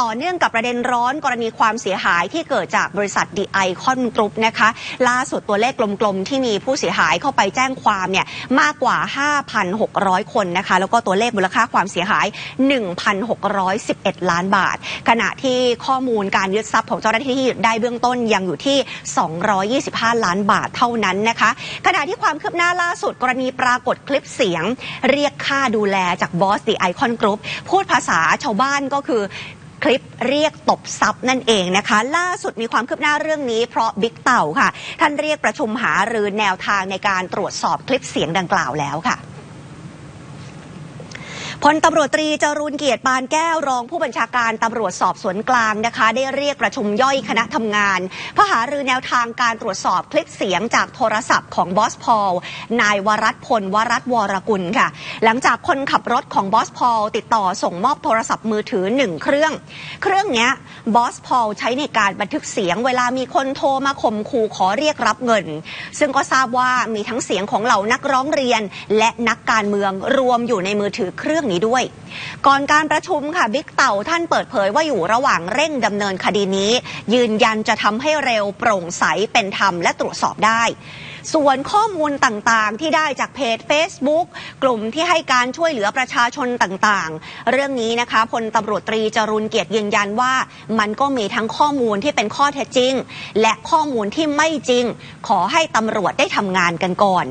ต่อเนื่องกับประเด็นร้อนกรณีความเสียหายที่เกิดจากบริษัทดีไอคอนกรุ๊ปนะคะ ล่าสุดตัวเลขกลมๆ ที่มีผู้เสียหายเข้าไปแจ้งความเนี่ยมากกว่า 5,600 คนนะคะ แล้วก็ตัวเลขมูลค่าความเสียหาย 1,611 ล้านบาท ขณะที่ข้อมูลการยึดทรัพย์ของเจ้าหน้าที่ที่ได้เบื้องต้นยังอยู่ที่ 225 ล้านบาทเท่านั้นนะคะ ขณะที่ความคืบหน้าล่าสุดกรณีปรากฏคลิปเสียง เรียกค่าดูแลจากบอสดีไอคอนกรุ๊ปพูดภาษาชาวบ้านก็คือ คลิปเรียกตบทรัพย์นั่นเองนะคะ ล่าสุดมีความคืบหน้าเรื่องนี้ เพราะบิ๊กเต่าค่ะ ท่านเรียกประชุมหารือแนวทางในการตรวจสอบคลิปเสียงดังกล่าวแล้วค่ะ พลตำรวจตรีจรูนเกียรติปานแก้วรองผู้บัญชาการตำรวจสอบสวนกลางนะคะ ได้เรียกประชุมย่อยคณะทำงานเพื่อหารือแนวทางการตรวจสอบคลิปเสียงจากโทรศัพท์ของบอสพอลนายวรัตพลวรัตวรกุลค่ะ หลังจากคนขับรถของบอสพอลติดต่อส่งมอบโทรศัพท์มือถือหนึ่งเครื่อง เครื่องนี้บอสพอลใช้ในการบันทึกเสียงเวลามีคนโทรมาข่มขู่ขอเรียกรับเงิน ซึ่งก็ทราบว่ามีทั้งเสียงของเหล่านักร้องเรียน และนักการเมืองรวมอยู่ในมือถือเครื่องนี้ด้วย ก่อนการประชุมค่ะบิ๊กเต่าท่านเปิดเผยว่าอยู่ระหว่างเร่งดำเนินคดีนี้ ยืนยันจะทำให้เร็วโปร่งใสเป็นธรรมและตรวจสอบได้ ส่วนข้อมูลต่างๆ ที่ได้จากเพจ Facebook กลุ่มที่ให้การช่วยเหลือประชาชนต่างๆ เรื่องนี้นะคะพลตำรวจตรีจรุนเกียรติยืนยันว่า มันก็มีทั้งข้อมูลที่เป็นข้อเท็จจริง และข้อมูลที่ไม่จริง ขอให้ตำรวจได้ทำงานกันก่อน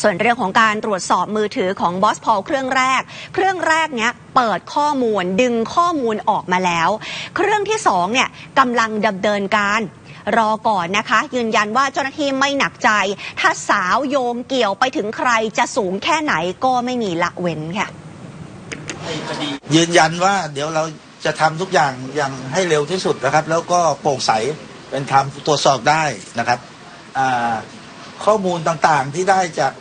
ส่วนเรื่องของการตรวจสอบมือถือของบอสพอลเครื่องแรก เครื่องแรกเนี้ยเปิดข้อมูลดึงข้อมูลออกมาแล้ว เครื่องที่สองเนี่ยกำลังดำเนินการรอก่อนนะคะ ยืนยันว่าเจ้าหน้าที่ไม่หนักใจ ถ้าสาวโยงเกี่ยวไปถึงใครจะสูงแค่ไหนก็ไม่มีละเว้นค่ะ ยืนยันว่าเดี๋ยวเราจะทำทุกอย่างอย่างให้เร็วที่สุดนะครับ แล้วก็โปร่งใสเป็นธรรมตรวจสอบได้นะครับอ่า ข้อมูลต่างๆที่ได้จาก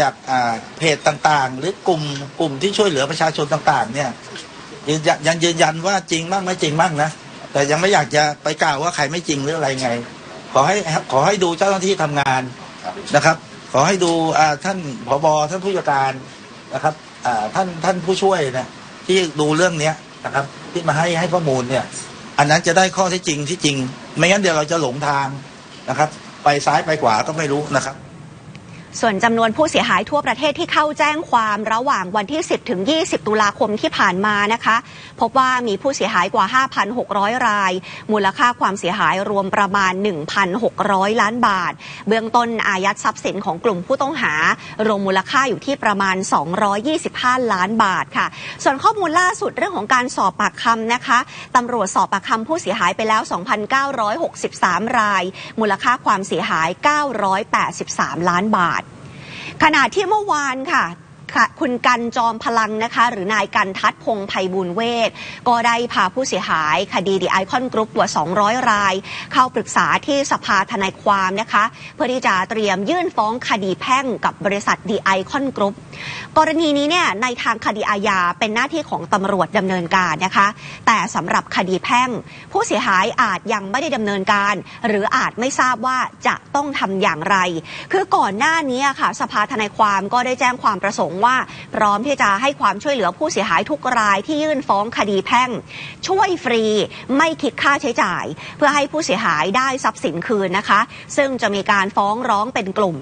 จากอ่าเพจต่างๆ หรือกลุ่มกลุ่มที่ช่วยเหลือประชาชนต่าง ๆ เนี่ยยืนยันยืนยันว่าจริงบ้างไม่จริงบ้างนะแต่ยังไม่อยากจะไปกล่าวว่าใครไม่จริงหรืออะไรไง ขอให้ขอให้ดูเจ้าหน้าที่ทำงานนะครับ ขอให้ดูอ่าท่านผบท่านผู้จัดการนะครับอ่าท่านท่านผู้ช่วยนะที่ดูเรื่องเนี้ยนะครับ ที่มาให้ให้ข้อมูลเนี่ย อันนั้นจะได้ข้อที่จริงที่จริง ไม่งั้นเดี๋ยวเราจะหลงทางนะครับ ซ้ายไปขวาก็ไม่รู้นะครับ ส่วนจำนวนผู้เสียหายทั่วประเทศที่เข้าแจ้งความระหว่างวันที่ 10 ถึง 20 ตุลาคมที่ผ่านมานะคะ พบว่ามีผู้เสียหายกว่า 5,600 ราย มูลค่าความเสียหายรวมประมาณ 1,600 ล้านบาท เบื้องต้นอายัดทรัพย์สินของกลุ่มผู้ต้องหา รวมมูลค่าอยู่ที่ประมาณ 225 ล้านบาทค่ะ ส่วนข้อมูลล่าสุดเรื่องของการสอบปากคำนะคะตำรวจสอบปากคำผู้เสียหายไปแล้ว 2,963 ราย มูลค่าความเสียหาย 983 ล้านบาท ขณะที่เมื่อวานค่ะ คุณกันจอมพลังนะคะ หรือนายกันทัศพงไพบูลย์เวทก็ได้พาผู้เสียหาย คดีดีไอคอนกรุ๊ปกว่า 200 ราย เข้าปรึกษาที่สภาทนายความนะคะ เพื่อที่จะเตรียมยื่นฟ้องคดีแพ่งกับบริษัทดีไอคอนกรุ๊ปกรณีนี้เนี่ยในทางคดีอาญาเป็นหน้าที่ของตำรวจดำเนินการนะคะ แต่สำหรับคดีแพ่ง ผู้เสียหายอาจยังไม่ได้ดำเนินการ หรืออาจไม่ทราบว่าจะต้องทำอย่างไร คือก่อนหน้านี้ค่ะ สภาทนายความก็ได้แจ้งความประสงค์ว่า พร้อมที่จะให้ความช่วยเหลือผู้เสียหายทุกรายที่ยื่นฟ้องคดีแพ่ง ช่วยฟรีไม่คิดค่าใช้จ่าย เพื่อให้ผู้เสียหายได้ทรัพย์สินคืนนะคะ ซึ่งจะมีการฟ้องร้องเป็นกลุ่ม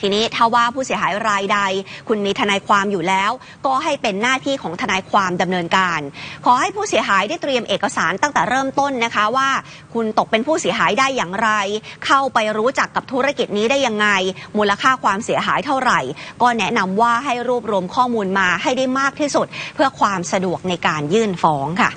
ทีนี้ถ้าว่าผู้เสียหายรายใด คุณมีทนายความอยู่แล้ว ก็ให้เป็นหน้าที่ของทนายความดำเนินการ ขอให้ผู้เสียหายได้เตรียมเอกสารตั้งแต่เริ่มต้นนะคะว่า คุณตกเป็นผู้เสียหายได้อย่างไร เข้าไปรู้จักกับธุรกิจนี้ได้ยังไง มูลค่าความเสียหายเท่าไหร่ ก็แนะนำว่าให้รวบรวมข้อมูลมาให้ได้มากที่สุด เพื่อความสะดวกในการยื่นฟ้องค่ะ